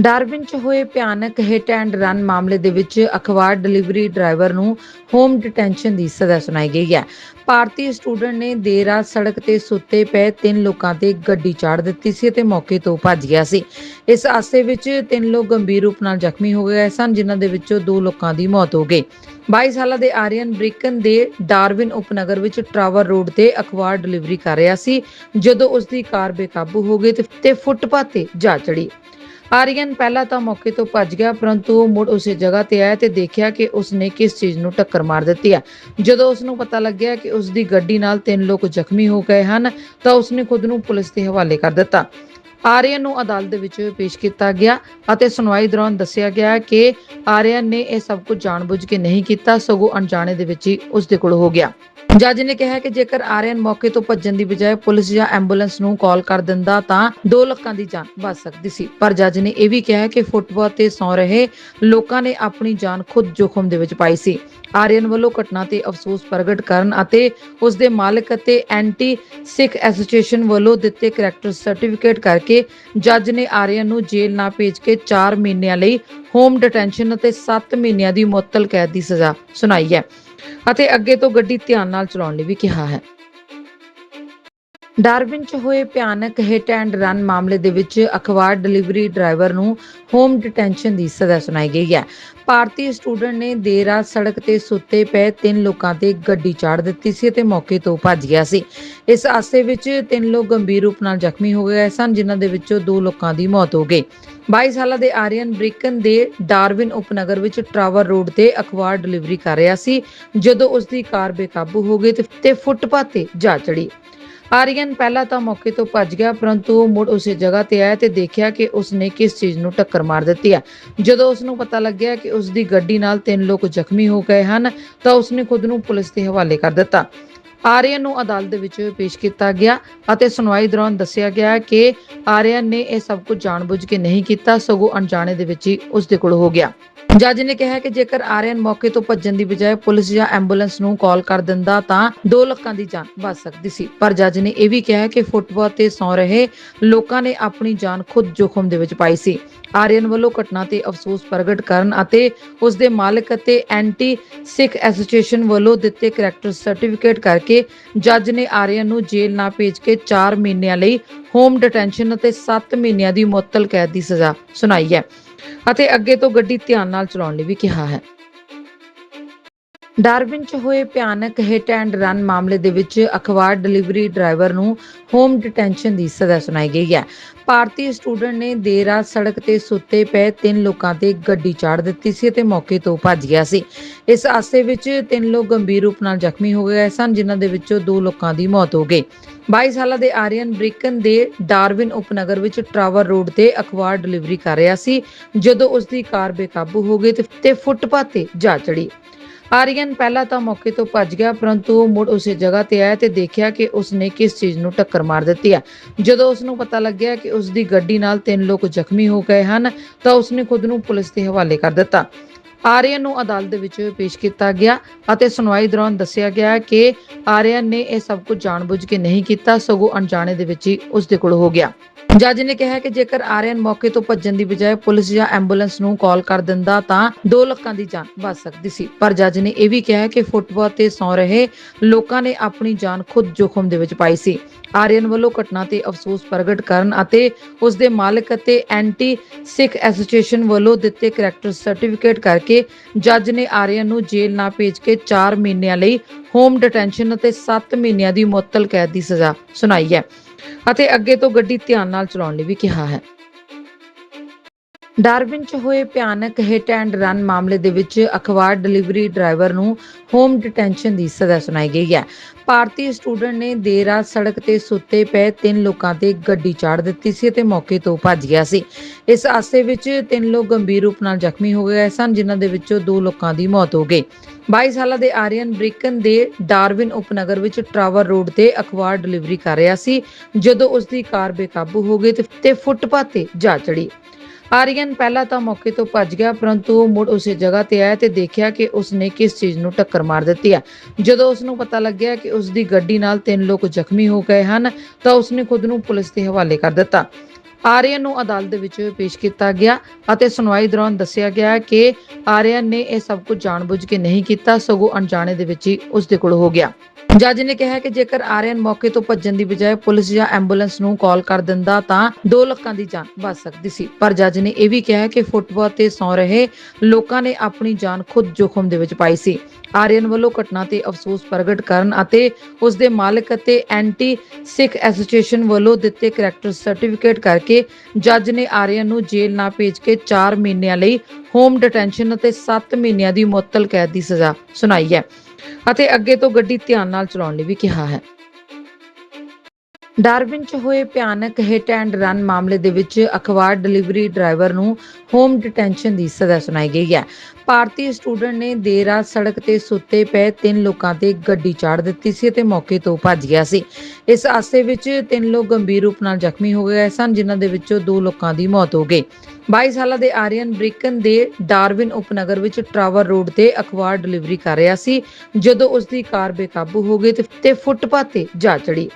Darwin 'ਚ ਹੋਏ ਭਿਆਨਕ ਹਿੱਟ ਐਂਡ ਰਨ ਮਾਮਲੇ ਦੇ ਵਿੱਚ ਅਖਬਾਰ ਡਿਲੀਵਰੀ ਡਰਾਈਵਰ ਨੂੰ ਹੋਮ ਡਿਟੈਂਸ਼ਨ ਦੀ ਸਜ਼ਾ ਸੁਣਾਈ ਗਈ ਹੈ। ਭਾਰਤੀ ਸਟੂਡੈਂਟ ਨੇ ਦੇਰ ਰਾਤ ਸੜਕ ਤੇ ਸੁੱਤੇ ਪਏ ਤਿੰਨ ਲੋਕਾਂ ਤੇ ਗੱਡੀ ਚਾੜ ਦਿੱਤੀ ਸੀ ਅਤੇ ਮੌਕੇ ਤੋਂ ਭੱਜ ਗਿਆ ਸੀ। ਇਸ ਹਾਦਸੇ ਵਿੱਚ ਤਿੰਨ ਲੋਕ ਗੰਭੀਰ ਰੂਪ ਨਾਲ ਜ਼ਖਮੀ ਹੋ ਗਏ ਸਨ, ਜਿਨ੍ਹਾਂ ਦੇ ਵਿੱਚੋਂ ਦੋ ਲੋਕਾਂ ਦੀ ਮੌਤ ਹੋ ਗਈ। 22 ਸਾਲਾਂ ਦੇ ਆਰੀਅਨ ਬ੍ਰਿਕਨ ਦੇ ਡਾਰਵਿਨ ਉਪਨਗਰ ਵਿੱਚ ਟਰਾਵਰ ਰੋਡ ਤੇ ਅਖਬਾਰ ਡਿਲੀਵਰੀ ਕਰ ਰਿਹਾ ਸੀ, ਜਦੋਂ ਉਸ ਦੀ ਕਾਰ ਬੇਕਾਬੂ ਹੋ ਗਈ ਤੇ- ਤੇ ਫੁੱਟਪਾਥ ਤੇ ਜਾ ਚੜੀ ਆਰੀਅਨ ਪਹਿਲਾਂ ਤਾਂ ਮੌਕੇ ਤੋਂ ਭੱਜ ਗਿਆ, ਪਰੰਤੂ ਮੁੜ ਉਸੇ ਜਗ੍ਹਾ ਤੇ ਆਇਆ ਤੇ ਦੇਖਿਆ ਕਿ ਉਸਨੇ ਕਿਸ ਚੀਜ਼ ਨੂੰ ਟੱਕਰ ਮਾਰ ਦਿੱਤੀ ਹੈ ਜਦੋਂ ਉਸਨੂੰ ਪਤਾ ਲੱਗਿਆ ਕਿ ਉਸਦੀ ਗੱਡੀ ਨਾਲ ਤਿੰਨ ਲੋਕ ਜ਼ਖਮੀ ਹੋ ਗਏ ਹਨ, ਤਾਂ ਉਸਨੇ ਖੁਦ ਨੂੰ ਪੁਲਿਸ ਦੇ ਹਵਾਲੇ ਕਰ ਦਿੱਤਾ। ਆਰੀਅਨ ਨੂੰ ਅਦਾਲਤ ਦੇ ਵਿੱਚ ਪੇਸ਼ ਕੀਤਾ ਗਿਆ ਅਤੇ ਸੁਣਵਾਈ ਦੌਰਾਨ ਦੱਸਿਆ ਗਿਆ ਕਿ ਆਰੀਅਨ ਨੇ ਇਹ ਸਭ ਕੁਝ ਜਾਣਬੁੱਝ ਕੇ ਨਹੀਂ ਕੀਤਾ, ਸਗੋਂ ਅਣਜਾਣੇ ਦੇ ਵਿੱਚ ਹੀ ਉਸ ਦੇ ਕੋਲ ਹੋ ਗਿਆ। ਜੱਜ ਨੇ ਕਿਹਾ ਕਿ ਜੇਕਰ ਆਰੀਅਨ ਮੌਕੇ ਤੋਂ ਭੱਜਣ ਦੀ ਬਜਾਏ ਪੁਲਿਸ ਜਾਂ ਐਂਬੂਲੈਂਸ ਨੂੰ ਕਾਲ ਕਰ ਦਿੰਦਾ ਤਾਂ ਦੋ ਲੋਕਾਂ ਦੀ ਜਾਨ ਬਚ ਸਕਦੀ ਸੀ। ਪਰ ਜੱਜ ਨੇ ਇਹ ਵੀ ਕਿਹਾ ਕਿ ਫੁੱਟਬਾਲ ਤੇ ਸੌ ਰਹੇ ਲੋਕਾਂ ਨੇ ਆਪਣੀ ਜਾਨ ਖੁਦ ਜੋਖਮ ਦੇ ਵਿੱਚ ਪਾਈ ਸੀ। ਆਰੀਅਨ ਵੱਲੋਂ ਘਟਨਾ ਤੇ ਅਫਸੋਸ ਪ੍ਰਗਟ ਕਰਨ ਅਤੇ ਉਸ ਦੇ ਮਾਲਕ ਅਤੇ ਐਂਟੀ ਸਿੱਖ ਐਸੋਸੀਏਸ਼ਨ ਵੱਲੋਂ ਦਿੱਤੇ ਕਰੈਕਟਰ ਸਰਟੀਫਿਕੇਟ ਕਰਕੇ ਜੱਜ ਨੇ ਆਰੀਅਨ ਨੂੰ ਜੇਲ੍ਹ ਨਾ ਭੇਜ ਕੇ 4 ਮਹੀਨਿਆਂ ਲਈ ਹੋਮ ਡਿਟੈਂਸ਼ਨ ਅਤੇ 7 ਮਹੀਨਿਆਂ ਦੀ ਮੁਅੱਤਲ ਕੈਦ ਦੀ ਸਜ਼ਾ ਸੁਣਾਈ ਹੈ ਅਤੇ ਅੱਗੇ ਤੋਂ ਗੱਡੀ ਧਿਆਨ ਨਾਲ ਚਲਾਉਣ ਲਈ ਵੀ ਕਿਹਾ ਹੈ। ਡਾਰਵਿਨ 'ਚ ਹੋਏ ਭਿਆਨਕ ਹਿੱਟ ਐਂਡ ਰਨ ਮਾਮਲੇ ਦੇ ਵਿੱਚ ਅਖਬਾਰ ਡਿਲੀਵਰੀ ਡਰਾਈਵਰ ਨੂੰ ਹੋਮ ਡਿਟੈਂਸ਼ਨ ਦੀ ਸਜ਼ਾ ਸੁਣਾਈ ਗਈ ਹੈ। ਭਾਰਤੀ ਸਟੂਡੈਂਟ ਨੇ ਦੇਰ ਰਾਤ ਸੜਕ ਤੇ ਸੁੱਤੇ ਪਏ ਤਿੰਨ ਲੋਕਾਂ ਤੇ ਗੱਡੀ ਚਾੜ ਦਿੱਤੀ ਸੀ ਅਤੇ ਮੌਕੇ ਤੋਂ ਭੱਜ ਗਿਆ ਸੀ। ਇਸ ਹਾਦਸੇ ਵਿੱਚ ਤਿੰਨ ਲੋਕ ਗੰਭੀਰ ਰੂਪ ਨਾਲ ਜ਼ਖਮੀ ਹੋ ਗਏ ਸਨ, ਜਿਨ੍ਹਾਂ ਦੇ ਵਿੱਚੋਂ ਦੋ ਲੋਕਾਂ ਦੀ ਮੌਤ ਹੋ ਗਈ। 22 ਸਾਲਾਂ ਦੇ ਆਰੀਅਨ ਬ੍ਰਿਕਨ ਦੇ ਡਾਰਵਿਨ ਉਪਨਗਰ ਵਿੱਚ ਟਰਾਵਰ ਰੋਡ ਤੇ ਅਖਬਾਰ ਡਿਲੀਵਰੀ ਕਰ ਰਿਹਾ ਸੀ, ਜਦੋਂ ਉਸ ਦੀ ਕਾਰ ਬੇਕਾਬੂ ਹੋ ਗਈ ਤੇ- ਫੁੱਟਪਾਥ ਤੇ ਜਾ ਚੜੀ। ਆਰੀਅਨ ਪਹਿਲਾਂ ਤਾਂ ਮੌਕੇ ਤੋਂ ਭੱਜ ਗਿਆ, ਪਰੰਤੂ ਉਹ ਮੁੜ ਉਸੇ ਜਗ੍ਹਾ ਤੇ ਆਇਆ ਤੇ ਦੇਖਿਆ ਕਿ ਉਸ ਨੇ ਕਿਸ ਚੀਜ਼ ਨੂੰ ਟੱਕਰ ਮਾਰ ਦਿੱਤੀ ਹੈ ਜਦੋਂ ਉਸ ਨੂੰ ਪਤਾ ਲੱਗਿਆ ਕਿ ਉਸ ਦੀ ਗੱਡੀ ਨਾਲ ਤਿੰਨ ਲੋਕ ਜ਼ਖਮੀ ਹੋ ਗਏ ਹਨ, ਤਾਂ ਉਸ ਨੇ ਖੁਦ ਨੂੰ ਪੁਲਿਸ ਦੇ ਹਵਾਲੇ ਕਰ ਦਿੱਤਾ। ਆਰੀਅਨ ਨੂੰ ਅਦਾਲਤ ਦੇ ਵਿੱਚ ਪੇਸ਼ ਕੀਤਾ ਗਿਆ ਅਤੇ ਸੁਣਵਾਈ ਦੌਰਾਨ ਦੱਸਿਆ ਗਿਆ ਕਿ ਆਰੀਅਨ ਨੇ ਇਹ ਸਭ ਕੁਝ ਜਾਣਬੁੱਝ ਕੇ ਨਹੀਂ ਕੀਤਾ, ਸਗੋਂ ਅਣਜਾਣੇ ਦੇ ਵਿੱਚ ਹੀ ਉਸ ਦੇ ਕੋਲ ਹੋ ਗਿਆ। ਜੱਜ ਨੇ ਕਿਹਾ ਕਿ ਜੇਕਰ ਆਰੀਅਨ ਮੌਕੇ ਤੋਂ ਭੱਜਣ ਦੀ ਬਜਾਏ ਪੁਲਿਸ ਜਾਂ ਐਂਬੂਲੈਂਸ ਨੂੰ ਕਾਲ ਕਰ ਦਿੰਦਾ ਤਾਂ ਦੋ ਲੱਖਾਂ ਦੀ ਜਾਨ ਬਚ ਸਕਦੀ ਸੀ। ਪਰ ਜੱਜ ਨੇ ਇਹ ਵੀ ਕਿਹਾ ਕਿ ਫੁੱਟਬਾਲ ਤੇ ਸੌ ਰਹੇ ਲੋਕਾਂ ਨੇ ਆਪਣੀ ਜਾਨ ਖੁਦ ਜੋਖਮ ਦੇ ਵਿੱਚ ਪਾਈ ਸੀ। ਆਰੀਅਨ ਵੱਲੋਂ ਘਟਨਾ ਤੇ ਅਫਸੋਸ ਪ੍ਰਗਟ ਕਰਨ ਅਤੇ ਉਸ ਦੇ ਮਾਲਕ ਅਤੇ ਐਂਟੀ ਸਿੱਖ ਐਸੋਸੀਏਸ਼ਨ ਵੱਲੋਂ ਦਿੱਤੇ ਕਰੈਕਟਰ ਸਰਟੀਫਿਕੇਟ ਕਰਕੇ ਜੱਜ ਨੇ ਆਰੀਅਨ ਨੂੰ ਜੇਲ੍ਹ ਨਾ ਭੇਜ ਕੇ 4 ਮਹੀਨਿਆਂ ਲਈ ਹੋਮ ਡਿਟੈਂਸ਼ਨ ਅਤੇ 7 ਮਹੀਨਿਆਂ ਦੀ ਮੁਅੱਤਲ ਕੈਦ ਦੀ ਸਜ਼ਾ ਸੁਣਾਈ ਹੈ। ਅਤੇ ਅੱਗੇ ਤੋਂ ਗੱਡੀ ਧਿਆਨ ਨਾਲ ਚਲਾਉਣ ਲਈ ਵੀ ਕਿਹਾ ਹੈ। ਡਾਰਵਿਨ 'ਚ ਹੋਏ ਭਿਆਨਕ ਹਿੱਟ ਐਂਡ ਰਨ ਮਾਮਲੇ ਦੇ ਵਿੱਚ ਅਖਬਾਰ ਡਿਲੀਵਰੀ ਡਰਾਈਵਰ ਨੂੰ ਹੋਮ ਡਿਟੈਂਸ਼ਨ ਦੀ ਸਜ਼ਾ ਸੁਣਾਈ ਗਈ ਹੈ। ਭਾਰਤੀ ਸਟੂਡੈਂਟ ਨੇ ਦੇਰ ਰਾਤ ਸੜਕ ਤੇ ਸੁੱਤੇ ਪਏ ਤਿੰਨ ਲੋਕਾਂ ਤੇ ਗੱਡੀ ਚਾੜ ਦਿੱਤੀ ਸੀ ਅਤੇ ਮੌਕੇ ਤੋਂ ਭੱਜ ਗਿਆ ਸੀ। ਇਸ ਹਾਦਸੇ ਵਿੱਚ ਤਿੰਨ ਲੋਕ ਗੰਭੀਰ ਰੂਪ ਨਾਲ ਜ਼ਖਮੀ ਹੋ ਗਏ ਸਨ, ਜਿਨ੍ਹਾਂ ਦੇ ਵਿੱਚੋਂ ਦੋ ਲੋਕਾਂ ਦੀ ਮੌਤ ਹੋ ਗਈ। 22 ਸਾਲਾਂ ਦੇ ਆਰੀਅਨ ਬ੍ਰਿਕਨ ਦੇ ਡਾਰਵਿਨ ਉਪਨਗਰ ਵਿੱਚ ਟਰਾਵਰ ਰੋਡ ਤੇ ਅਖਬਾਰ ਡਿਲੀਵਰੀ ਕਰ ਰਿਹਾ ਸੀ, ਜਦੋਂ ਉਸ ਦੀ ਕਾਰ ਬੇਕਾਬੂ ਹੋ ਗਈ ਤੇ- ਤੇ ਫੁੱਟਪਾਥ ਤੇ ਜਾ ਚੜੀ ਆਰੀਅਨ ਪਹਿਲਾਂ ਤਾਂ ਮੌਕੇ ਤੋਂ ਭੱਜ ਗਿਆ, ਪਰੰਤੂ ਮੁੜ ਉਸੇ ਜਗ੍ਹਾ ਤੇ ਆਇਆ ਤੇ ਦੇਖਿਆ ਕਿ ਉਸਨੇ ਕਿਸ ਚੀਜ਼ ਨੂੰ ਟੱਕਰ ਮਾਰ ਦਿੱਤੀ ਹੈ ਜਦੋਂ ਉਸਨੂੰ ਪਤਾ ਲੱਗਿਆ ਕਿ ਉਸਦੀ ਗੱਡੀ ਨਾਲ ਤਿੰਨ ਲੋਕ ਜ਼ਖਮੀ ਹੋ ਗਏ ਹਨ, ਤਾਂ ਉਸਨੇ ਖੁਦ ਨੂੰ ਪੁਲਿਸ ਦੇ ਹਵਾਲੇ ਕਰ ਦਿੱਤਾ। ਆਰੀਅਨ ਨੂੰ ਅਦਾਲਤ ਦੇ ਵਿੱਚ ਪੇਸ਼ ਕੀਤਾ ਗਿਆ ਅਤੇ ਸੁਣਵਾਈ ਦੌਰਾਨ ਦੱਸਿਆ ਗਿਆ ਕਿ ਆਰੀਅਨ ਨੇ ਇਹ ਸਭ ਕੁਝ ਜਾਣਬੁੱਝ ਕੇ ਨਹੀਂ ਕੀਤਾ, ਸਗੋਂ ਅਣਜਾਣੇ ਦੇ ਵਿੱਚ ਹੀ ਉਸ ਦੇ ਕੋਲ ਹੋ ਗਿਆ। ਜੱਜ ਨੇ ਕਿਹਾ ਕਿ ਜੇਕਰ ਆਰੀਅਨ ਮੌਕੇ ਤੋਂ ਭੱਜਣ ਦੀ ਬਜਾਏ ਪੁਲਿਸ ਜਾਂ ਐਂਬੂਲੈਂਸ ਨੂੰ ਕਾਲ ਕਰ ਦਿੰਦਾ ਤਾਂ ਦੋ ਲੋਕਾਂ ਦੀ ਜਾਨ ਬਚ ਸਕਦੀ ਸੀ। ਪਰ ਜੱਜ ਨੇ ਇਹ ਵੀ ਕਿਹਾ ਕਿ ਫੁੱਟਬਾਲ ਤੇ ਸੌ ਰਹੇ ਲੋਕਾਂ ਨੇ ਆਪਣੀ ਜਾਨ ਖੁਦ ਜੋਖਮ ਦੇ ਵਿੱਚ ਪਾਈ ਸੀ। ਆਰੀਅਨ ਵੱਲੋਂ ਘਟਨਾ ਤੇ ਅਫਸੋਸ ਪ੍ਰਗਟ ਕਰਨ ਅਤੇ ਉਸ ਦੇ ਮਾਲਕ ਅਤੇ ਐਂਟੀ ਸਿੱਖ ਐਸੋਸੀਏਸ਼ਨ ਵੱਲੋਂ ਦਿੱਤੇ ਕਰੈਕਟਰ ਸਰਟੀਫਿਕੇਟ ਕਰਕੇ ਜੱਜ ਨੇ ਆਰੀਅਨ ਨੂੰ ਜੇਲ੍ਹ ਨਾ ਭੇਜ ਕੇ 4 ਮਹੀਨਿਆਂ ਲਈ ਹੋਮ ਡਿਟੈਂਸ਼ਨ ਅਤੇ 7 ਮਹੀਨਿਆਂ ਦੀ ਮੁਅੱਤਲ ਕੈਦ ਦੀ ਸਜ਼ਾ ਸੁਣਾਈ ਹੈ। ਅਤੇ ਅੱਗੇ ਤੋਂ ਗੱਡੀ ਧਿਆਨ ਨਾਲ ਚਲਾਉਣ ਲਈ ਵੀ ਕਿਹਾ ਹੈ। ਡਾਰਵਿਨ 'ਚ ਹੋਏ ਭਿਆਨਕ ਹਿੱਟ ਐਂਡ ਰਨ ਮਾਮਲੇ ਦੇ ਵਿੱਚ ਅਖਬਾਰ ਡਿਲੀਵਰੀ ਡਰਾਈਵਰ ਨੂੰ ਹੋਮ ਡਿਟੈਂਸ਼ਨ ਦੀ ਸਜ਼ਾ ਸੁਣਾਈ ਗਈ ਹੈ। ਭਾਰਤੀ ਸਟੂਡੈਂਟ ਨੇ ਦੇਰ ਰਾਤ ਸੜਕ ਤੇ ਸੁੱਤੇ ਪਏ ਤਿੰਨ ਲੋਕਾਂ ਤੇ ਗੱਡੀ ਚਾੜ ਦਿੱਤੀ ਸੀ ਅਤੇ ਮੌਕੇ ਤੋਂ ਭੱਜ ਗਿਆ ਸੀ। ਇਸ ਹਾਦਸੇ ਵਿੱਚ ਤਿੰਨ ਲੋਕ ਗੰਭੀਰ ਰੂਪ ਨਾਲ ਜ਼ਖਮੀ ਹੋ ਗਏ ਸਨ, ਜਿਨ੍ਹਾਂ ਦੇ ਵਿੱਚੋਂ ਦੋ ਲੋਕਾਂ ਦੀ ਮੌਤ ਹੋ ਗਈ। 22 ਸਾਲਾਂ ਦੇ ਆਰੀਅਨ ਬ੍ਰਿਕਨ ਦੇ ਡਾਰਵਿਨ ਉਪਨਗਰ ਵਿੱਚ ਟਰਾਵਰ ਰੋਡ ਤੇ ਅਖਬਾਰ ਡਿਲੀਵਰੀ ਕਰ ਰਿਹਾ ਸੀ, ਜਦੋਂ ਉਸ ਦੀ ਕਾਰ ਬੇਕਾਬੂ ਹੋ ਗਈ ਤੇ- ਤੇ ਫੁੱਟਪਾਥ ਤੇ ਜਾ ਚੜੀ ਆਰੀਅਨ ਪਹਿਲਾਂ ਤਾਂ ਮੌਕੇ ਤੋਂ ਭੱਜ ਗਿਆ, ਪਰੰਤੂ ਮੁੜ ਉਸੇ ਜਗ੍ਹਾ ਤੇ ਆਇਆ ਤੇ ਦੇਖਿਆ ਕਿ ਉਸਨੇ ਕਿਸ ਚੀਜ਼ ਨੂੰ ਟੱਕਰ ਮਾਰ ਦਿੱਤੀ ਹੈ ਜਦੋਂ ਉਸਨੂੰ ਪਤਾ ਲੱਗਿਆ ਕਿ ਉਸਦੀ ਗੱਡੀ ਨਾਲ ਤਿੰਨ ਲੋਕ ਜ਼ਖਮੀ ਹੋ ਗਏ ਹਨ, ਤਾਂ ਉਸਨੇ ਖੁਦ ਨੂੰ ਪੁਲਿਸ ਦੇ ਹਵਾਲੇ ਕਰ ਦਿੱਤਾ। ਆਰੀਅਨ ਨੂੰ ਅਦਾਲਤ ਦੇ ਵਿੱਚ ਪੇਸ਼ ਕੀਤਾ ਗਿਆ ਅਤੇ ਸੁਣਵਾਈ ਦੌਰਾਨ ਦੱਸਿਆ ਗਿਆ ਕਿ ਆਰੀਅਨ ਨੇ ਇਹ ਸਭ ਕੁਝ ਜਾਣਬੁੱਝ ਕੇ ਨਹੀਂ ਕੀਤਾ, ਸਗੋਂ ਅਣਜਾਣੇ ਦੇ ਵਿੱਚ ਹੀ ਉਸ ਦੇ ਕੋਲ ਹੋ ਗਿਆ। ਜੱਜ ਨੇ ਕਿਹਾ ਕਿ ਜੇਕਰ ਆਰੀਅਨ ਮੌਕੇ ਤੋਂ ਭੱਜਣ ਦੀ ਬਜਾਏ ਪੁਲਿਸ ਜਾਂ ਐਂਬੂਲੈਂਸ ਨੂੰ ਕਾਲ ਕਰ ਦਿੰਦਾ ਤਾਂ ਦੋ ਲੱਖਾਂ ਦੀ ਜਾਨ ਬਚ ਸਕਦੀ ਸੀ। ਪਰ ਜੱਜ ਨੇ ਇਹ ਵੀ ਕਿਹਾ ਕਿ ਫੁੱਟਬਾਲ ਤੇ ਸੌ ਰਹੇ ਲੋਕਾਂ ਨੇ ਆਪਣੀ ਜਾਨ ਖੁਦ ਜੋਖਮ ਦੇ ਵਿੱਚ ਪਾਈ ਸੀ। ਆਰੀਅਨ ਵੱਲੋਂ ਘਟਨਾ ਤੇ ਅਫਸੋਸ ਪ੍ਰਗਟ ਕਰਨ ਅਤੇ ਉਸ ਦੇ ਮਾਲਕ ਅਤੇ ਐਂਟੀ ਸਿੱਖ ਐਸੋਸੀਏਸ਼ਨ ਵੱਲੋਂ ਦਿੱਤੇ ਕਰੈਕਟਰ ਸਰਟੀਫਿਕੇਟ ਕਰਕੇ ਜੱਜ ਨੇ ਆਰੀਅਨ ਨੂੰ ਜੇਲ੍ਹ ਨਾ ਭੇਜ ਕੇ 4 ਮਹੀਨਿਆਂ ਲਈ ਹੋਮ ਡਿਟੈਂਸ਼ਨ ਅਤੇ 7 ਮਹੀਨਿਆਂ ਦੀ ਮੁਅੱਤਲ ਕੈਦ ਦੀ ਸਜ਼ਾ ਸੁਣਾਈ ਹੈ। ਅਤੇ ਅੱਗੇ ਤੋਂ ਗੱਡੀ ਧਿਆਨ ਨਾਲ ਚਲਾਉਣ ਲਈ ਵੀ ਕਿਹਾ ਹੈ। ਡਾਰਵਿਨ 'ਚ ਹੋਏ ਭਿਆਨਕ ਹਿੱਟ ਐਂਡ ਰਨ ਮਾਮਲੇ ਦੇ ਵਿੱਚ ਅਖਬਾਰ ਡਿਲੀਵਰੀ ਡਰਾਈਵਰ ਨੂੰ ਹੋਮ ਡਿਟੈਂਸ਼ਨ ਦੀ ਸਜ਼ਾ ਸੁਣਾਈ ਗਈ ਹੈ। ਭਾਰਤੀ ਸਟੂਡੈਂਟ ਨੇ ਦੇਰ ਰਾਤ ਸੜਕ ਤੇ ਸੁੱਤੇ ਪਏ ਤਿੰਨ ਲੋਕਾਂ ਤੇ ਗੱਡੀ ਚਾੜ ਦਿੱਤੀ ਸੀ ਅਤੇ ਮੌਕੇ ਤੋਂ ਭੱਜ ਗਿਆ ਸੀ। ਇਸ ਹਾਦਸੇ ਵਿੱਚ ਤਿੰਨ ਲੋਕ ਗੰਭੀਰ ਰੂਪ ਨਾਲ ਜ਼ਖਮੀ ਹੋ ਗਏ ਸਨ, ਜਿਨ੍ਹਾਂ ਦੇ ਵਿੱਚੋਂ ਦੋ ਲੋਕਾਂ ਦੀ ਮੌਤ ਹੋ ਗਈ। 22 ਸਾਲਾਂ ਦੇ ਆਰੀਅਨ ਬ੍ਰਿਕਨ ਦੇ ਡਾਰਵਿਨ ਉਪਨਗਰ ਵਿੱਚ ਟਰਾਵਰ ਰੋਡ ਤੇ ਅਖਬਾਰ ਡਿਲੀਵਰੀ ਕਰ ਰਿਹਾ ਸੀ, ਜਦੋਂ ਉਸ ਦੀ ਕਾਰ ਬੇਕਾਬੂ ਹੋ ਗਈ ਤੇ- ਤੇ ਫੁੱਟਪਾਥ ਤੇ ਜਾ ਚੜੀ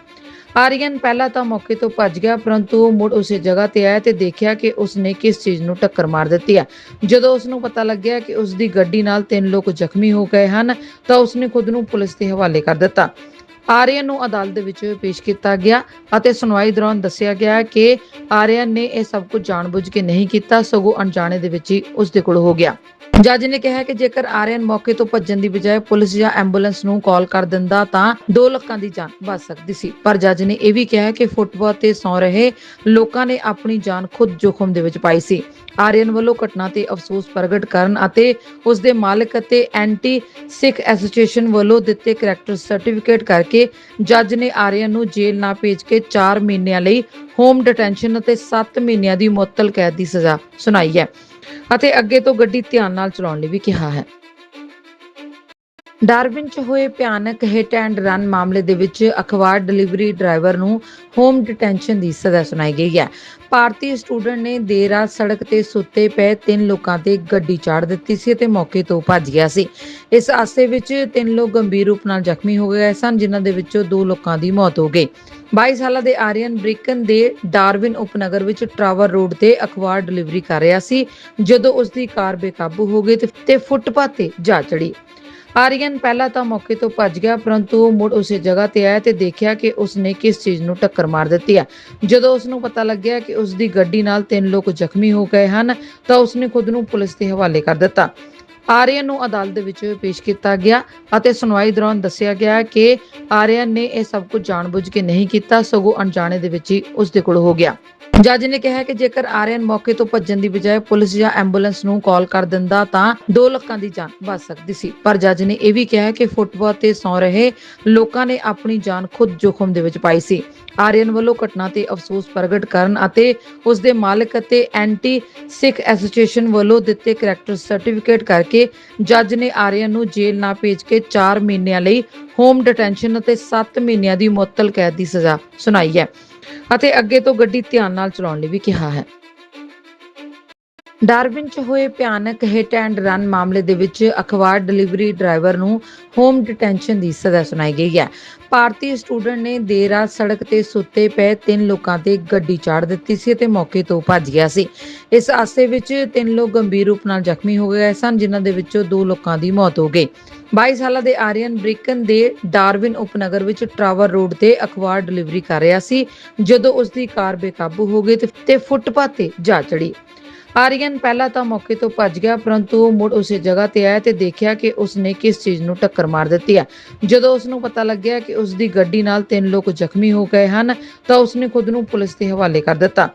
ਆਰੀਅਨ ਪਹਿਲਾਂ ਤਾਂ ਮੌਕੇ ਤੋਂ ਭੱਜ ਗਿਆ, ਪਰੰਤੂ ਮੁੜ ਉਸੇ ਜਗ੍ਹਾ ਤੇ ਆਇਆ ਤੇ ਦੇਖਿਆ ਕਿ ਉਸਨੇ ਕਿਸ ਚੀਜ਼ ਨੂੰ ਟੱਕਰ ਮਾਰ ਦਿੱਤੀ ਹੈ ਜਦੋਂ ਉਸਨੂੰ ਪਤਾ ਲੱਗਿਆ ਕਿ ਉਸਦੀ ਗੱਡੀ ਨਾਲ ਤਿੰਨ ਲੋਕ ਜ਼ਖਮੀ ਹੋ ਗਏ ਹਨ, ਤਾਂ ਉਸਨੇ ਖੁਦ ਨੂੰ ਪੁਲਿਸ ਦੇ ਹਵਾਲੇ ਕਰ ਦਿੱਤਾ। ਆਰੀਅਨ ਨੂੰ ਅਦਾਲਤ ਦੇ ਵਿੱਚ ਪੇਸ਼ ਕੀਤਾ ਗਿਆ ਅਤੇ ਸੁਣਵਾਈ ਦੌਰਾਨ ਦੱਸਿਆ ਗਿਆ ਕਿ ਆਰੀਅਨ ਨੇ ਇਹ ਸਭ ਕੁਝ ਜਾਣਬੁੱਝ ਕੇ ਨਹੀਂ ਕੀਤਾ, ਸਗੋਂ ਅਣਜਾਣੇ ਦੇ ਵਿੱਚ ਹੀ ਉਸ ਦੇ ਕੋਲ ਹੋ ਗਿਆ। ਜੱਜ ਨੇ ਕਿਹਾ ਕਿ ਜੇਕਰ ਆਰੀਅਨ ਮੌਕੇ ਤੋਂ ਭੱਜਣ ਦੀ ਬਜਾਏ ਪੁਲਿਸ ਜਾਂ ਐਂਬੂਲੈਂਸ ਨੂੰ ਕਾਲ ਕਰ ਦਿੰਦਾ ਤਾਂ ਦੋ ਲੋਕਾਂ ਦੀ ਜਾਨ ਬਚ ਸਕਦੀ ਸੀ। ਪਰ ਜੱਜ ਨੇ ਇਹ ਵੀ ਕਿਹਾ ਕਿ ਫੁੱਟਬਾਲ ਤੇ ਸੌ ਰਹੇ ਲੋਕਾਂ ਨੇ ਆਪਣੀ ਜਾਨ ਖੁਦ ਜੋਖਮ ਦੇ ਵਿੱਚ ਪਾਈ ਸੀ। ਆਰੀਅਨ ਵੱਲੋਂ ਘਟਨਾ ਤੇ ਅਫਸੋਸ ਪ੍ਰਗਟ ਕਰਨ ਅਤੇ ਉਸ ਦੇ ਮਾਲਕ ਅਤੇ ਐਂਟੀ ਸਿੱਖ ਐਸੋਸੀਏਸ਼ਨ ਵੱਲੋਂ ਦਿੱਤੇ ਕਰੈਕਟਰ ਸਰਟੀਫਿਕੇਟ ਕਰਕੇ ਜੱਜ ਨੇ ਆਰੀਅਨ ਨੂੰ ਜੇਲ੍ਹ ਨਾ ਭੇਜ ਕੇ 4 ਮਹੀਨਿਆਂ ਲਈ ਹੋਮ ਡਿਟੈਂਸ਼ਨ ਅਤੇ 7 ਮਹੀਨਿਆਂ ਦੀ ਮੁਅੱਤਲ ਕੈਦ ਦੀ ਸਜ਼ਾ ਸੁਣਾਈ ਹੈ। ਅਤੇ ਅੱਗੇ ਤੋਂ ਗੱਡੀ ਧਿਆਨ ਨਾਲ ਚਲਾਉਣ ਲਈ ਵੀ ਕਿਹਾ ਹੈ। ਡਾਰਵਿਨ 'ਚ ਹੋਏ ਭਿਆਨਕ ਹਿੱਟ ਐਂਡ ਰਨ ਮਾਮਲੇ ਦੇ ਵਿੱਚ ਅਖਬਾਰ ਡਿਲੀਵਰੀ ਡਰਾਈਵਰ ਨੂੰ ਹੋਮ ਡਿਟੈਂਸ਼ਨ ਦੀ ਸਜ਼ਾ ਸੁਣਾਈ ਗਈ ਹੈ। ਭਾਰਤੀ ਸਟੂਡੈਂਟ ਨੇ ਦੇਰ ਰਾਤ ਸੜਕ ਤੇ ਸੁੱਤੇ ਪਏ ਤਿੰਨ ਲੋਕਾਂ ਤੇ ਗੱਡੀ ਚਾੜ ਦਿੱਤੀ ਸੀ ਅਤੇ ਮੌਕੇ ਤੋਂ ਭੱਜ ਗਿਆ ਸੀ। ਇਸ ਹਾਦਸੇ ਵਿੱਚ ਤਿੰਨ ਲੋਕ ਗੰਭੀਰ ਰੂਪ ਨਾਲ ਜ਼ਖਮੀ ਹੋ ਗਏ ਸਨ, ਜਿਨ੍ਹਾਂ ਦੇ ਵਿੱਚੋਂ ਦੋ ਲੋਕਾਂ ਦੀ ਮੌਤ ਹੋ ਗਈ। 22 ਸਾਲਾਂ ਦੇ ਆਰੀਅਨ ਬ੍ਰਿਕਨ ਦੇ ਡਾਰਵਿਨ ਉਪਨਗਰ ਵਿੱਚ ਟਰਾਵਰ ਰੋਡ ਤੇ ਅਖਬਾਰ ਡਿਲੀਵਰੀ ਕਰ ਰਿਹਾ ਸੀ, ਜਦੋਂ ਉਸ ਦੀ ਕਾਰ ਬੇਕਾਬੂ ਹੋ ਗਈ ਤੇ- ਤੇ ਫੁੱਟਪਾਥ ਤੇ ਜਾ ਚੜੀ ਆਰੀਅਨ ਪਹਿਲਾਂ ਤਾਂ ਮੌਕੇ ਤੋਂ ਭੱਜ ਗਿਆ, ਪਰੰਤੂ ਮੁੜ ਉਸੇ ਜਗ੍ਹਾ ਤੇ ਆਇਆ ਤੇ ਦੇਖਿਆ ਕਿ ਉਸਨੇ ਕਿਸ ਚੀਜ਼ ਨੂੰ ਟੱਕਰ ਮਾਰ ਦਿੱਤੀ ਹੈ ਜਦੋਂ ਉਸਨੂੰ ਪਤਾ ਲੱਗਿਆ ਕਿ ਉਸਦੀ ਗੱਡੀ ਨਾਲ ਤਿੰਨ ਲੋਕ ਜ਼ਖਮੀ ਹੋ ਗਏ ਹਨ, ਤਾਂ ਉਸਨੇ ਖੁਦ ਨੂੰ ਪੁਲਿਸ ਦੇ ਹਵਾਲੇ ਕਰ ਦਿੱਤਾ। ਆਰੀਅਨ ਨੂੰ ਅਦਾਲਤ ਦੇ ਵਿੱਚ ਪੇਸ਼ ਕੀਤਾ ਗਿਆ ਅਤੇ ਸੁਣਵਾਈ ਦੌਰਾਨ ਦੱਸਿਆ ਗਿਆ ਕਿ ਆਰੀਅਨ ਨੇ ਇਹ ਸਭ ਕੁਝ ਜਾਣਬੁੱਝ ਕੇ ਨਹੀਂ ਕੀਤਾ, ਸਗੋਂ ਅਣਜਾਣੇ ਦੇ ਵਿੱਚ ਹੀ ਉਸ ਦੇ ਕੋਲ ਹੋ ਗਿਆ। ਜੱਜ ਨੇ ਕਿਹਾ ਕਿ ਜੇਕਰ ਆਰੀਅਨ ਮੌਕੇ ਤੋਂ ਭੱਜਣ ਦੀ ਬਜਾਏ ਪੁਲਿਸ ਜਾਂ ਐਂਬੂਲੈਂਸ ਨੂੰ ਕਾਲ ਕਰ ਦਿੰਦਾ ਤਾਂ ਦੋ ਲੱਖਾਂ ਦੀ ਜਾਨ ਬਚ ਸਕਦੀ ਸੀ ਪਰ ਜੱਜ ਨੇ ਇਹ ਵੀ ਕਿਹਾ ਕਿ ਫੁੱਟਬਾਲ ਤੇ ਸੌ ਰਹੇ ਲੋਕਾਂ ਨੇ ਆਪਣੀ ਜਾਨ ਖੁਦ ਜੋਖਮ ਦੇ ਵਿੱਚ ਪਾਈ ਸੀ ਆਰੀਅਨ ਵੱਲੋਂ ਘਟਨਾ ਤੇ ਅਫਸੋਸ ਪ੍ਰਗਟ ਕਰਨ ਅਤੇ ਉਸ ਦੇ ਮਾਲਕ ਅਤੇ ਐਂਟੀ ਸਿੱਖ ਐਸੋਸੀਏਸ਼ਨ ਵੱਲੋਂ ਦਿੱਤੇ ਕਰੈਕਟਰ ਸਰਟੀਫਿਕੇਟ ਕਰਕੇ ਜੱਜ ਨੇ ਆਰੀਅਨ ਨੂੰ ਜੇਲ੍ਹ ਨਾ ਭੇਜ ਕੇ 4 ਮਹੀਨਿਆਂ ਲਈ ਹੋਮ ਡਿਟੈਂਸ਼ਨ ਅਤੇ 7 ਮਹੀਨਿਆਂ ਦੀ ਮੁਅੱਤਲ ਕੈਦ ਦੀ ਸਜ਼ਾ ਸੁਣਾਈ ਹੈ। ਅਤੇ ਅੱਗੇ ਤੋਂ ਗੱਡੀ ਧਿਆਨ ਨਾਲ ਚਲਾਉਣ ਲਈ ਵੀ ਕਿਹਾ ਹੈ। ਡਾਰਵਿਨ 'ਚ ਹੋਏ ਭਿਆਨਕ ਹਿੱਟ ਐਂਡ ਰਨ ਮਾਮਲੇ ਦੇ ਵਿੱਚ ਅਖਬਾਰ ਡਿਲੀਵਰੀ ਡਰਾਈਵਰ ਨੂੰ ਹੋਮ ਡਿਟੈਂਸ਼ਨ ਦੀ ਸਜ਼ਾ ਸੁਣਾਈ ਗਈ ਹੈ। ਭਾਰਤੀ ਸਟੂਡੈਂਟ ਨੇ ਦੇਰ ਰਾਤ ਸੜਕ ਤੇ ਸੁੱਤੇ ਪਏ ਤਿੰਨ ਲੋਕਾਂ ਤੇ ਗੱਡੀ ਚਾੜ ਦਿੱਤੀ ਸੀ ਅਤੇ ਮੌਕੇ ਤੋਂ ਭੱਜ ਗਿਆ ਸੀ। ਇਸ ਹਾਦਸੇ ਵਿੱਚ ਤਿੰਨ ਲੋਕ ਗੰਭੀਰ ਰੂਪ ਨਾਲ ਜ਼ਖਮੀ ਹੋ ਗਏ ਸਨ, ਜਿਨ੍ਹਾਂ ਦੇ ਵਿੱਚੋਂ ਦੋ ਲੋਕਾਂ ਦੀ ਮੌਤ ਹੋ ਗਈ। 22 ਸਾਲਾਂ ਦੇ ਆਰੀਅਨ ਬ੍ਰਿਕਨ ਦੇ ਡਾਰਵਿਨ ਉਪਨਗਰ ਵਿੱਚ ਟਰਾਵਰ ਰੋਡ ਤੇ ਅਖਬਾਰ ਡਿਲੀਵਰੀ ਕਰ ਰਿਹਾ ਸੀ, ਜਦੋਂ ਉਸ ਦੀ ਕਾਰ ਬੇਕਾਬੂ ਹੋ ਗਈ ਤੇ- ਤੇ ਫੁੱਟਪਾਥ ਤੇ ਜਾ ਚੜੀ ਆਰੀਅਨ ਪਹਿਲਾਂ ਤਾਂ ਮੌਕੇ ਤੋਂ ਭੱਜ ਗਿਆ, ਪਰੰਤੂ ਉਹ ਮੁੜ ਉਸੇ ਜਗ੍ਹਾ ਤੇ ਆਇਆ ਤੇ ਦੇਖਿਆ ਕਿ ਉਸਨੇ ਕਿਸ ਚੀਜ਼ ਨੂੰ ਟੱਕਰ ਮਾਰ ਦਿੱਤੀ ਹੈ। ਜਦੋਂ ਉਸਨੂੰ ਪਤਾ ਲੱਗਿਆ ਕਿ ਉਸਦੀ ਗੱਡੀ ਨਾਲ ਤਿੰਨ ਲੋਕ ਜ਼ਖਮੀ ਹੋ ਗਏ ਹਨ, ਤਾਂ ਉਸਨੇ ਖੁਦ ਨੂੰ ਪੁਲਿਸ ਦੇ ਹਵਾਲੇ ਕਰ ਦਿੱਤਾ।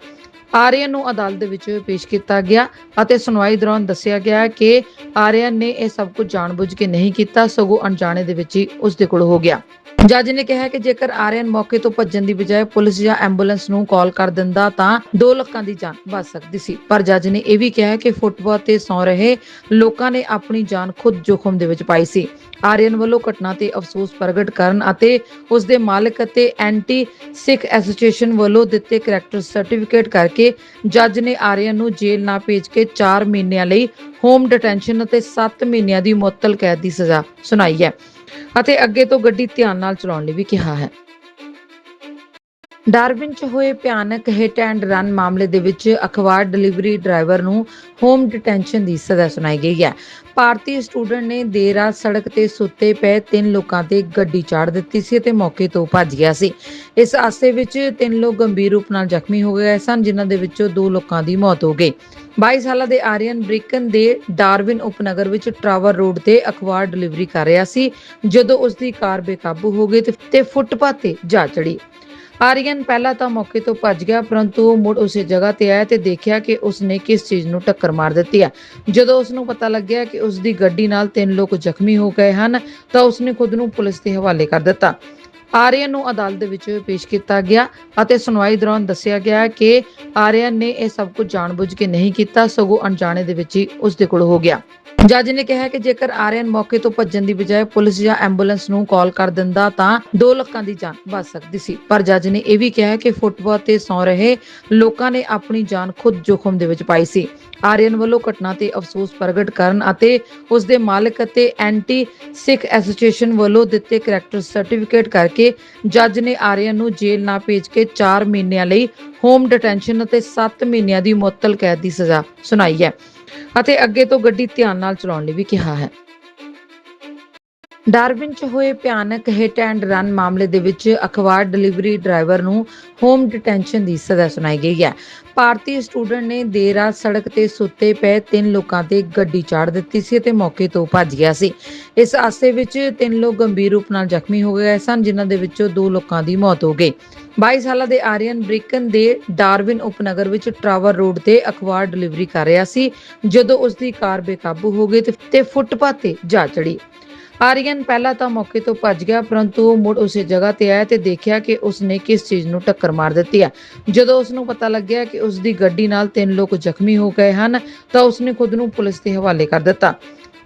ਆਰੀਅਨ ਨੂੰ ਅਦਾਲਤ ਦੇ ਵਿੱਚ ਪੇਸ਼ ਕੀਤਾ ਗਿਆ ਅਤੇ ਸੁਣਵਾਈ ਦੌਰਾਨ ਦੱਸਿਆ ਗਿਆ ਕਿ ਆਰੀਅਨ ਨੇ ਇਹ ਸਭ ਕੁਝ ਜਾਣਬੁੱਝ ਕੇ ਨਹੀਂ ਕੀਤਾ, ਸਗੋਂ ਅਣਜਾਣੇ ਦੇ ਵਿੱਚ ਹੀ ਉਸ ਦੇ ਕੋਲ ਹੋ ਗਿਆ। ਜੱਜ ਨੇ ਕਿਹਾ ਕਿ ਜੇਕਰ ਆਰੀਅਨ ਮੌਕੇ ਤੋਂ ਭੱਜਣ ਦੀ ਬਜਾਏ ਪੁਲਿਸ ਜਾਂ ਐਂਬੂਲੈਂਸ ਨੂੰ ਕਾਲ ਕਰ ਦਿੰਦਾ ਤਾਂ ਦੋ ਲੱਖਾਂ ਦੀ ਜਾਨ ਬਚ ਸਕਦੀ ਸੀ। ਪਰ ਜੱਜ ਨੇ ਇਹ ਵੀ ਕਿਹਾ ਕਿ ਫੁੱਟਬਾਲ ਤੇ ਸੌ ਰਹੇ ਲੋਕਾਂ ਨੇ ਆਪਣੀ ਜਾਨ ਖੁਦ ਜੋਖਮ ਦੇ ਵਿੱਚ ਪਾਈ ਸੀ। ਆਰੀਅਨ ਵੱਲੋਂ ਘਟਨਾ ਤੇ ਅਫਸੋਸ ਪ੍ਰਗਟ ਕਰਨ ਅਤੇ ਉਸ ਦੇ ਮਾਲਕ ਅਤੇ ਐਂਟੀ ਸਿੱਖ ਐਸੋਸੀਏਸ਼ਨ ਵੱਲੋਂ ਦਿੱਤੇ ਕਰੈਕਟਰ ਸਰਟੀਫਿਕੇਟ ਕਰਕੇ ਜੱਜ ਨੇ ਆਰੀਅਨ ਨੂੰ ਜੇਲ੍ਹ ਨਾ ਭੇਜ ਕੇ 4 ਮਹੀਨਿਆਂ ਲਈ ਹੋਮ ਡਿਟੈਂਸ਼ਨ ਅਤੇ 7 ਮਹੀਨਿਆਂ ਦੀ ਮੁਅੱਤਲ ਕੈਦ ਦੀ ਸਜ਼ਾ ਸੁਣਾਈ ਹੈ। ਅਤੇ ਅੱਗੇ ਤੋਂ ਗੱਡੀ ਧਿਆਨ ਨਾਲ ਚਲਾਉਣ ਲਈ ਵੀ ਕਿਹਾ ਹੈ। ਡਾਰਵਿਨ 'ਚ ਹੋਏ ਭਿਆਨਕ ਹਿੱਟ ਐਂਡ ਰਨ ਮਾਮਲੇ ਦੇ ਵਿੱਚ ਅਖਬਾਰ ਡਿਲੀਵਰੀ ਡਰਾਈਵਰ ਨੂੰ ਹੋਮ ਡਿਟੈਂਸ਼ਨ ਦੀ ਸਜ਼ਾ ਸੁਣਾਈ ਗਈ ਹੈ। ਭਾਰਤੀ ਸਟੂਡੈਂਟ ਨੇ ਦੇਰ ਰਾਤ ਸੜਕ ਤੇ ਸੁੱਤੇ ਪਏ ਤਿੰਨ ਲੋਕਾਂ ਤੇ ਗੱਡੀ ਚਾੜ ਦਿੱਤੀ ਸੀ ਅਤੇ ਮੌਕੇ ਤੋਂ ਭੱਜ ਗਿਆ ਸੀ। ਇਸ ਹਾਦਸੇ ਵਿੱਚ ਤਿੰਨ ਲੋਕ ਗੰਭੀਰ ਰੂਪ ਨਾਲ ਜ਼ਖਮੀ ਹੋ ਗਏ ਸਨ, ਜਿਨ੍ਹਾਂ ਦੇ ਵਿੱਚੋਂ ਦੋ ਲੋਕਾਂ ਦੀ ਮੌਤ ਹੋ ਗਈ। 22 ਸਾਲਾਂ ਦੇ ਆਰੀਅਨ ਬ੍ਰਿਕਨ ਦੇ ਡਾਰਵਿਨ ਉਪਨਗਰ ਵਿੱਚ ਟਰਾਵਰ ਰੋਡ ਤੇ ਅਖਬਾਰ ਡਿਲੀਵਰੀ ਕਰ ਰਿਹਾ ਸੀ, ਜਦੋਂ ਉਸ ਦੀ ਕਾਰ ਬੇਕਾਬੂ ਹੋ ਗਈ ਤੇ- ਤੇ ਫੁੱਟਪਾਥ ਤੇ ਜਾ ਚੜੀ ਆਰੀਅਨ ਪਹਿਲਾਂ ਤਾਂ ਮੌਕੇ ਤੋਂ ਭੱਜ ਗਿਆ, ਪਰੰਤੂ ਮੁੜ ਉਸੇ ਜਗ੍ਹਾ ਤੇ ਆਇਆ ਤੇ ਦੇਖਿਆ ਕਿ ਉਸਨੇ ਕਿਸ ਚੀਜ਼ ਨੂੰ ਟੱਕਰ ਮਾਰ ਦਿੱਤੀ ਹੈ ਜਦੋਂ ਉਸਨੂੰ ਪਤਾ ਲੱਗਿਆ ਕਿ ਉਸਦੀ ਗੱਡੀ ਨਾਲ ਤਿੰਨ ਲੋਕ ਜ਼ਖਮੀ ਹੋ ਗਏ ਹਨ, ਤਾਂ ਉਸਨੇ ਖੁਦ ਨੂੰ ਪੁਲਿਸ ਦੇ ਹਵਾਲੇ ਕਰ ਦਿੱਤਾ। ਆਰੀਅਨ ਨੂੰ ਅਦਾਲਤ ਦੇ ਵਿੱਚ ਪੇਸ਼ ਕੀਤਾ ਗਿਆ ਅਤੇ ਸੁਣਵਾਈ ਦੌਰਾਨ ਦੱਸਿਆ ਗਿਆ ਕਿ ਆਰੀਅਨ ਨੇ ਇਹ ਸਭ ਕੁਝ ਜਾਣਬੁੱਝ ਕੇ ਨਹੀਂ ਕੀਤਾ, ਸਗੋਂ ਅਣਜਾਣੇ ਦੇ ਵਿੱਚ ਹੀ ਉਸ ਦੇ ਕੋਲ ਹੋ ਗਿਆ। ਜੱਜ ਨੇ ਕਿਹਾ ਕਿ ਜੇਕਰ ਆਰੀਅਨ ਮੌਕੇ ਤੋਂ ਭੱਜਣ ਦੀ ਬਜਾਏ ਪੁਲਿਸ ਜਾਂ ਐਂਬੂਲੈਂਸ ਨੂੰ ਕਾਲ ਕਰ ਦਿੰਦਾ ਤਾਂ ਦੋ ਲੋਕਾਂ ਦੀ ਜਾਨ ਬਚ ਸਕਦੀ ਸੀ। ਪਰ ਜੱਜ ਨੇ ਇਹ ਵੀ ਕਿਹਾ ਕਿ ਫੁੱਟਬਾਲ ਤੇ ਸੌ ਰਹੇ ਲੋਕਾਂ ਨੇ ਆਪਣੀ ਜਾਨ ਖੁਦ ਜੋਖਮ ਦੇ ਵਿੱਚ ਪਾਈ ਸੀ। ਆਰੀਅਨ ਵੱਲੋਂ ਘਟਨਾ ਤੇ ਅਫਸੋਸ ਪ੍ਰਗਟ ਕਰਨ ਅਤੇ ਉਸ ਦੇ ਮਾਲਕ ਅਤੇ ਐਂਟੀ ਸਿੱਖ ਐਸੋਸੀਏਸ਼ਨ ਵੱਲੋਂ ਦਿੱਤੇ ਕਰੈਕਟਰ ਸਰਟੀਫਿਕੇਟ ਕਰਕੇ ਜੱਜ ਨੇ ਆਰੀਅਨ ਨੂੰ ਜੇਲ੍ਹ ਨਾ ਭੇਜ ਕੇ 4 ਮਹੀਨਿਆਂ ਲਈ ਹੋਮ ਡਿਟੈਂਸ਼ਨ ਅਤੇ 7 ਮਹੀਨਿਆਂ ਦੀ ਮੁਅੱਤਲ ਕੈਦ ਦੀ ਸਜ਼ਾ ਸੁਣਾਈ ਹੈ। ਅਤੇ ਅੱਗੇ ਤੋਂ ਗੱਡੀ ਧਿਆਨ ਨਾਲ ਚਲਾਉਣ ਲਈ ਵੀ ਕਿਹਾ ਹੈ। ਡਾਰਵਿਨ 'ਚ ਹੋਏ ਭਿਆਨਕ ਹਿੱਟ ਐਂਡ ਰਨ ਮਾਮਲੇ ਦੇ ਵਿੱਚ ਅਖਬਾਰ ਡਿਲੀਵਰੀ ਡਰਾਈਵਰ ਨੂੰ ਹੋਮ ਡਿਟੈਂਸ਼ਨ ਦੀ ਸਜ਼ਾ ਸੁਣਾਈ ਗਈ ਹੈ। ਭਾਰਤੀ ਸਟੂਡੈਂਟ ਨੇ ਦੇਰ ਰਾਤ ਸੜਕ ਤੇ ਸੁੱਤੇ ਪਏ ਤਿੰਨ ਲੋਕਾਂ ਤੇ ਗੱਡੀ ਚਾੜ ਦਿੱਤੀ ਸੀ ਅਤੇ ਮੌਕੇ ਤੋਂ ਭੱਜ ਗਿਆ ਸੀ। ਇਸ ਹਾਦਸੇ ਵਿੱਚ ਤਿੰਨ ਲੋਕ ਗੰਭੀਰ ਰੂਪ ਨਾਲ ਜ਼ਖਮੀ ਹੋ ਗਏ ਸਨ, ਜਿਨ੍ਹਾਂ ਦੇ ਵਿੱਚੋਂ ਦੋ ਲੋਕਾਂ ਦੀ ਮੌਤ ਹੋ ਗਈ। 22 ਸਾਲਾਂ ਦੇ ਆਰੀਅਨ ਬ੍ਰਿਕਨ ਦੇ ਡਾਰਵਿਨ ਉਪਨਗਰ ਵਿੱਚ ਟਰਾਵਰ ਰੋਡ ਤੇ ਅਖਬਾਰ ਡਿਲੀਵਰੀ ਕਰ ਰਿਹਾ ਸੀ, ਜਦੋਂ ਉਸ ਦੀ ਕਾਰ ਬੇਕਾਬੂ ਹੋ ਗਈ ਤੇ- ਫੁੱਟਪਾਥ ਤੇ ਜਾ ਚੜੀ। ਆਰੀਅਨ ਪਹਿਲਾਂ ਤਾਂ ਮੌਕੇ ਤੋਂ ਭੱਜ ਗਿਆ, ਪਰੰਤੂ ਉਹ ਮੁੜ ਉਸੇ ਜਗ੍ਹਾ ਤੇ ਆਇਆ ਤੇ ਦੇਖਿਆ ਕਿ ਉਸ ਨੇ ਕਿਸ ਚੀਜ਼ ਨੂੰ ਟੱਕਰ ਮਾਰ ਦਿੱਤੀ ਹੈ ਜਦੋਂ ਉਸ ਨੂੰ ਪਤਾ ਲੱਗਿਆ ਕਿ ਉਸ ਦੀ ਗੱਡੀ ਨਾਲ ਤਿੰਨ ਲੋਕ ਜ਼ਖਮੀ ਹੋ ਗਏ ਹਨ, ਤਾਂ ਉਸ ਨੇ ਖੁਦ ਨੂੰ ਪੁਲਿਸ ਦੇ ਹਵਾਲੇ ਕਰ ਦਿੱਤਾ।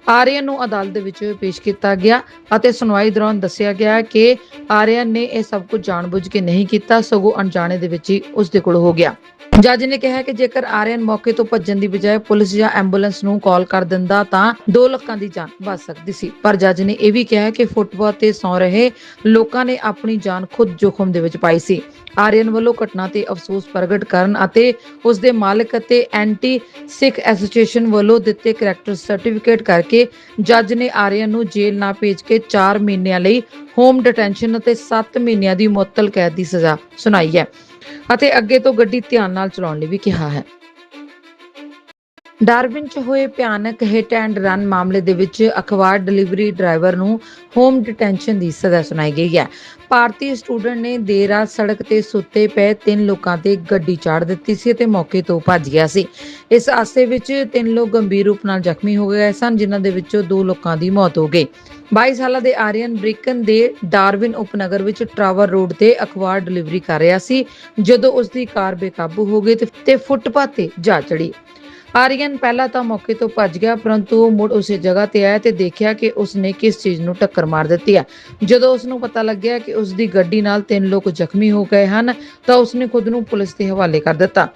ਆਰੀਅਨ ਨੂੰ ਅਦਾਲਤ ਦੇ ਵਿੱਚ ਪੇਸ਼ ਕੀਤਾ ਗਿਆ ਅਤੇ ਸੁਣਵਾਈ ਦੌਰਾਨ ਦੱਸਿਆ ਗਿਆ ਕਿ ਆਰੀਅਨ ਨੇ ਇਹ ਸਭ ਕੁਝ ਜਾਣਬੁੱਝ ਕੇ ਨਹੀਂ ਕੀਤਾ, ਸਗੋਂ ਅਣਜਾਣੇ ਦੇ ਵਿੱਚ ਹੀ ਉਸ ਦੇ ਕੋਲ ਹੋ ਗਿਆ। ਜੱਜ ਨੇ ਕਿਹਾ ਕਿ ਜੇਕਰ ਆਰੀਅਨ ਮੌਕੇ ਤੋਂ ਭੱਜਣ ਦੀ ਬਜਾਏ ਪੁਲਿਸ ਜਾਂ ਐਂਬੂਲੈਂਸ ਨੂੰ ਕਾਲ ਕਰ ਦਿੰਦਾ ਤਾਂ ਦੋ ਲੱਖਾਂ ਦੀ ਜਾਨ ਬਚ ਸਕਦੀ ਸੀ। ਪਰ ਜੱਜ ਨੇ ਇਹ ਵੀ ਕਿਹਾ ਕਿ ਫੁੱਟਬਾਲ ਤੇ ਸੌ ਰਹੇ ਲੋਕਾਂ ਨੇ ਆਪਣੀ ਜਾਨ ਖੁਦ ਜੋਖਮ ਦੇ ਵਿੱਚ ਪਾਈ ਸੀ। ਆਰੀਅਨ ਵੱਲੋਂ ਘਟਨਾ ਤੇ ਅਫਸੋਸ ਪ੍ਰਗਟ ਕਰਨ ਅਤੇ ਉਸ ਦੇ ਮਾਲਕ ਅਤੇ ਐਂਟੀ ਸਿੱਖ ਐਸੋਸੀਏਸ਼ਨ ਵੱਲੋਂ ਦਿੱਤੇ ਕਰੈਕਟਰ ਸਰਟੀਫਿਕੇਟ ਕਰਕੇ ਜੱਜ ਨੇ ਆਰੀਅਨ ਨੂੰ ਜੇਲ੍ਹ ਨਾ ਭੇਜ ਕੇ 4 ਮਹੀਨਿਆਂ ਲਈ ਹੋਮ ਡਿਟੈਂਸ਼ਨ ਅਤੇ 7 ਮਹੀਨਿਆਂ ਦੀ ਮੁਅੱਤਲ ਕੈਦ ਦੀ ਸਜ਼ਾ ਸੁਣਾਈ ਹੈ। ਅਤੇ ਅੱਗੇ ਤੋਂ ਗੱਡੀ ਧਿਆਨ ਨਾਲ ਚਲਾਉਣ ਲਈ ਵੀ ਕਿਹਾ ਹੈ। ਡਾਰਵਿਨ 'ਚ ਹੋਏ ਭਿਆਨਕ ਹਿੱਟ ਐਂਡ ਰਨ ਮਾਮਲੇ ਦੇ ਵਿੱਚ ਅਖਬਾਰ ਡਿਲੀਵਰੀ ਡਰਾਈਵਰ ਨੂੰ ਹੋਮ ਡਿਟੈਂਸ਼ਨ ਦੀ ਸਜ਼ਾ ਸੁਣਾਈ ਗਈ ਹੈ। ਭਾਰਤੀ ਸਟੂਡੈਂਟ ਨੇ ਦੇਰ ਰਾਤ ਸੜਕ ਤੇ ਸੁੱਤੇ ਪਏ ਤਿੰਨ ਲੋਕਾਂ ਤੇ ਗੱਡੀ ਚਾੜ ਦਿੱਤੀ ਸੀ ਅਤੇ ਮੌਕੇ ਤੋਂ ਭੱਜ ਗਿਆ ਸੀ। ਇਸ ਹਾਦਸੇ ਵਿੱਚ ਤਿੰਨ ਲੋਕ ਗੰਭੀਰ ਰੂਪ ਨਾਲ ਜ਼ਖਮੀ ਹੋ ਗਏ ਸਨ, ਜਿਨ੍ਹਾਂ ਦੇ ਵਿੱਚੋਂ ਦੋ ਲੋਕਾਂ ਦੀ ਮੌਤ ਹੋ ਗਈ। 22 ਸਾਲਾਂ ਦੇ ਆਰੀਅਨ ਬ੍ਰਿਕਨ ਦੇ ਡਾਰਵਿਨ ਉਪਨਗਰ ਵਿੱਚ ਟਰਾਵਰ ਰੋਡ ਤੇ ਅਖਬਾਰ ਡਿਲੀਵਰੀ ਕਰ ਰਿਹਾ ਸੀ, ਜਦੋਂ ਉਸ ਦੀ ਕਾਰ ਬੇਕਾਬੂ ਹੋ ਗਈ ਤੇ- ਤੇ ਫੁੱਟਪਾਥ ਤੇ ਜਾ ਚੜੀ ਆਰੀਅਨ ਪਹਿਲਾਂ ਤਾਂ ਮੌਕੇ ਤੋਂ ਭੱਜ ਗਿਆ, ਪਰੰਤੂ ਮੁੜ ਉਸੇ ਜਗ੍ਹਾ ਤੇ ਆਇਆ ਤੇ ਦੇਖਿਆ ਕਿ ਉਸ ਨੇ ਕਿਸ ਚੀਜ਼ ਨੂੰ ਟੱਕਰ ਮਾਰ ਦਿੱਤੀ ਹੈ। ਜਦੋਂ ਉਸ ਨੂੰ ਪਤਾ ਲੱਗਿਆ ਕਿ ਉਸ ਦੀ ਗੱਡੀ ਨਾਲ ਤਿੰਨ ਲੋਕ ਜ਼ਖਮੀ ਹੋ ਗਏ ਹਨ, ਤਾਂ ਉਸ ਨੇ ਖੁਦ ਨੂੰ ਪੁਲਿਸ ਦੇ ਹਵਾਲੇ ਕਰ ਦਿੱਤਾ।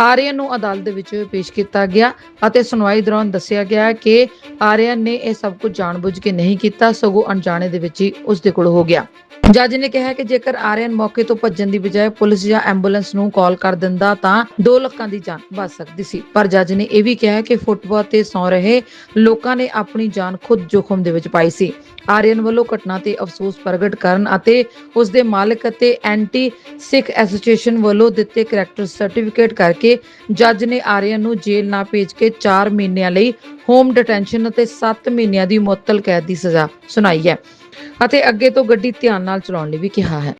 ਆਰੀਅਨ ਨੂੰ ਅਦਾਲਤ ਦੇ ਵਿੱਚ ਪੇਸ਼ ਕੀਤਾ ਗਿਆ ਅਤੇ ਸੁਣਵਾਈ ਦੌਰਾਨ ਦੱਸਿਆ ਗਿਆ ਕਿ ਆਰੀਅਨ ਨੇ ਇਹ ਸਭ ਕੁਝ ਜਾਣਬੁੱਝ ਕੇ ਨਹੀਂ ਕੀਤਾ, ਸਗੋਂ ਅਣਜਾਣੇ ਦੇ ਵਿੱਚ ਹੀ ਉਸ ਦੇ ਕੋਲ ਹੋ ਗਿਆ। ਜੱਜ ਨੇ ਕਿਹਾ ਕਿ ਜੇਕਰ ਆਰੀਅਨ ਮੌਕੇ ਤੋਂ ਭੱਜਣ ਦੀ ਬਜਾਏ ਪੁਲਿਸ ਜਾਂ ਐਂਬੂਲੈਂਸ ਨੂੰ ਕਾਲ ਕਰ ਦਿੰਦਾ ਤਾਂ ਦੋ ਲੱਖਾਂ ਦੀ ਜਾਨ ਬਚ ਸਕਦੀ ਸੀ। ਪਰ ਜੱਜ ਨੇ ਇਹ ਵੀ ਕਿਹਾ ਕਿ ਫੁੱਟਬਾਲ ਤੇ ਸੌ ਰਹੇ ਲੋਕਾਂ ਨੇ ਆਪਣੀ ਜਾਨ ਖੁਦ ਜੋਖਮ ਦੇ ਵਿੱਚ ਪਾਈ ਸੀ। ਆਰੀਅਨ ਵੱਲੋਂ ਘਟਨਾ ਤੇ ਅਫਸੋਸ ਪ੍ਰਗਟ ਕਰਨ ਅਤੇ ਉਸ ਦੇ ਮਾਲਕ ਅਤੇ ਐਂਟੀ ਸਿੱਖ ਐਸੋਸੀਏਸ਼ਨ ਵੱਲੋਂ ਦਿੱਤੇ ਕਰੈਕਟਰ ਸਰਟੀਫਿਕੇਟ ਕਰਕੇ ਜੱਜ ਨੇ ਆਰੀਅਨ ਨੂੰ ਜੇਲ੍ਹ ਨਾ ਭੇਜ ਕੇ 4 ਮਹੀਨਿਆਂ ਲਈ ਹੋਮ ਡਿਟੈਂਸ਼ਨ ਅਤੇ 7 ਮਹੀਨਿਆਂ ਦੀ ਮੁਅੱਤਲ ਕੈਦ ਦੀ ਸਜ਼ਾ ਸੁਣਾਈ ਹੈ। ਅਤੇ ਅੱਗੇ ਤੋਂ ਗੱਡੀ ਧਿਆਨ ਨਾਲ ਚਲਾਉਣ ਲਈ ਵੀ ਕਿਹਾ ਹੈ।